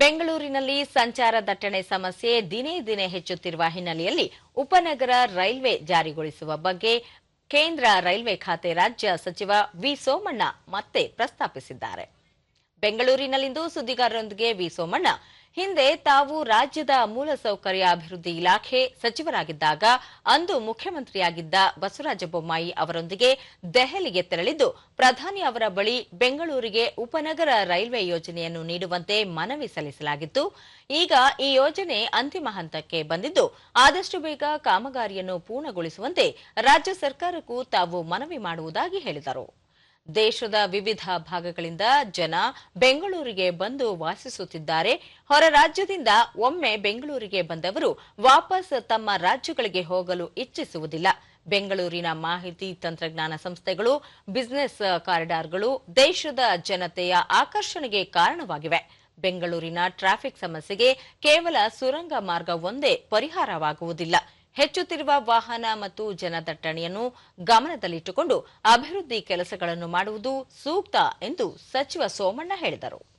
ಬೆಂಗಳೂರಿನಲ್ಲಿ ಸಂಚಾರ ದಟ್ಟಣೆ ಸಮಸ್ಯೆ ದಿನೇ ದಿನೇ ಹೆಚ್ಚುತ್ತಿರುವ ಹಿನ್ನೆಲೆಯಲ್ಲಿ ಉಪನಗರ ರೈಲ್ವೆ ಜಾರಿಗೊಳಿಸುವ ಬಗ್ಗೆ ಕೇಂದ್ರ ರೈಲ್ವೆ ಖಾತೆ ರಾಜ್ಯ ಸಚಿವ ವಿ ಸೋಮಣ್ಣ ಮತ್ತೆ ಪ್ರಸ್ತಾಪಿಸಿದ್ದಾರೆ. ಬೆಂಗಳೂರಿನಲ್ಲಿಂದು ಸುದ್ದಿಗಾರರೊಂದಿಗೆ ವಿ ಸೋಮಣ್ಣ. ಹಿಂದೆ ತಾವು ರಾಜ್ಯದ ಮೂಲಸೌಕರ್ಯ ಅಭಿವೃದ್ಧಿ ಇಲಾಖೆ ಸಚಿವರಾಗಿದ್ದಾಗ ಅಂದು ಮುಖ್ಯಮಂತ್ರಿಯಾಗಿದ್ದ ಬಸವರಾಜ ಬೊಮ್ಮಾಯಿ ಅವರೊಂದಿಗೆ ದೆಹಲಿಗೆ ತೆರಳಿದ್ದು, ಪ್ರಧಾನಿ ಅವರ ಬಳಿ ಬೆಂಗಳೂರಿಗೆ ಉಪನಗರ ರೈಲ್ವೆ ಯೋಜನೆಯನ್ನು ನೀಡುವಂತೆ ಮನವಿ ಸಲ್ಲಿಸಲಾಗಿತ್ತು. ಈಗ ಈ ಯೋಜನೆ ಅಂತಿಮ ಹಂತಕ್ಕೆ ಬಂದಿದ್ದು, ಆದಷ್ಟು ಬೇಗ ಕಾಮಗಾರಿಯನ್ನು ಪೂರ್ಣಗೊಳಿಸುವಂತೆ ರಾಜ್ಯ ಸರ್ಕಾರಕ್ಕೂ ತಾವು ಮನವಿ ಮಾಡುವುದಾಗಿ ಹೇಳಿದರು. ದೇಶದ ವಿವಿಧ ಭಾಗಗಳಿಂದ ಜನ ಬೆಂಗಳೂರಿಗೆ ಬಂದು ವಾಸಿಸುತ್ತಿದ್ದಾರೆ. ಹೊರ ರಾಜ್ಯದಿಂದ ಒಮ್ಮೆ ಬೆಂಗಳೂರಿಗೆ ಬಂದವರು ವಾಪಸ್ ತಮ್ಮ ರಾಜ್ಯಗಳಿಗೆ ಹೋಗಲು ಇಚ್ಛಿಸುವುದಿಲ್ಲ. ಬೆಂಗಳೂರಿನ ಮಾಹಿತಿ ತಂತ್ರಜ್ಞಾನ ಸಂಸ್ಥೆಗಳು, ಬಿಸಿನೆಸ್ ಕಾರಿಡಾರ್ಗಳು ದೇಶದ ಜನತೆಯ ಆಕರ್ಷಣೆಗೆ ಕಾರಣವಾಗಿವೆ. ಬೆಂಗಳೂರಿನ ಟ್ರಾಫಿಕ್ ಸಮಸ್ಯೆಗೆ ಕೇವಲ ಸುರಂಗ ಮಾರ್ಗ ಒಂದೇ ಪರಿಹಾರವಾಗುವುದಿಲ್ಲ. ಹೆಚ್ಚುತ್ತಿರುವ ವಾಹನ ಮತ್ತು ಜನದಟ್ಟಣೆಯನ್ನು ಗಮನದಲ್ಲಿಟ್ಟುಕೊಂಡು ಅಭಿವೃದ್ಧಿ ಕೆಲಸಗಳನ್ನು ಮಾಡುವುದು ಸೂಕ್ತ ಎಂದು ಸಚಿವ ಸೋಮಣ್ಣ ಹೇಳಿದರು.